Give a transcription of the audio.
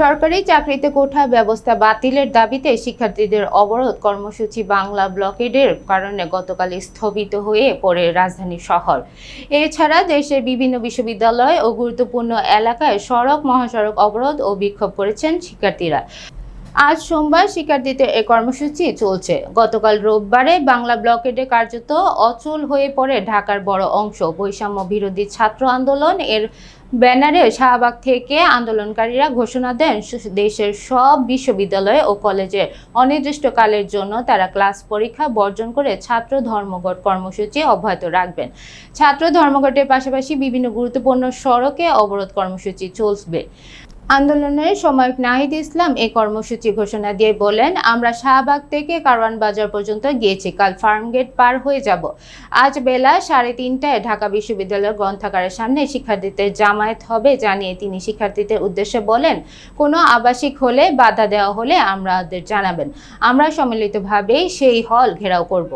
সরকারি চাকরিতে কোঠা ব্যবস্থা বাতিলের দাবিতে শিক্ষার্থীদের অবরোধ কর্মসূচি বাংলা ব্লকেডের কারণে গতকাল স্থগিত হয়ে পড়ে রাজধানী শহর। এছাড়া দেশের বিভিন্ন বিশ্ববিদ্যালয় ও গুরুত্বপূর্ণ এলাকায় সড়ক মহাসড়ক অবরোধ ও বিক্ষোভ করেছেন শিক্ষার্থীরা। আজ সোমবার শিক্ষার্থীদের এ কর্মসূচি চলছে। গতকাল রোববারে বাংলা ব্লকেডে কার্যত অচল হয়ে পড়ে ঢাকার বড় অংশ। বৈষম্য বিরোধী ছাত্র আন্দোলন এর ব্যানারে শাহবাগ থেকে আন্দোলনকারীরা ঘোষণা দেন, দেশের সব বিশ্ববিদ্যালয় ও কলেজে অনির্দিষ্টকালের জন্য তারা ক্লাস পরীক্ষা বর্জন করে ছাত্র ধর্মঘট কর্মসূচি অব্যাহত রাখবেন। ছাত্র ধর্মঘটের পাশাপাশি বিভিন্ন গুরুত্বপূর্ণ সড়কে অবরোধ কর্মসূচি চলবে। আন্দোলনের সময় নাহিদ ইসলাম এই কর্মসূচি ঘোষণা দিয়ে বলেন, আমরা শাহবাগ থেকে কারওয়ান বাজার পর্যন্ত গিয়েছি, কাল ফার্মগেট পার হয়ে যাব। আজ বেলা সাড়ে তিনটায় ঢাকা বিশ্ববিদ্যালয়ের গ্রন্থাগারের সামনে শিক্ষার্থীদের জামায়াত হবে জানিয়ে তিনি শিক্ষার্থীদের উদ্দেশ্যে বলেন, কোনো আবাসিক হলে বাধা দেওয়া হলে আমাদের জানাবেন। আমরা সম্মিলিতভাবেই সেই হল ঘেরাও করব।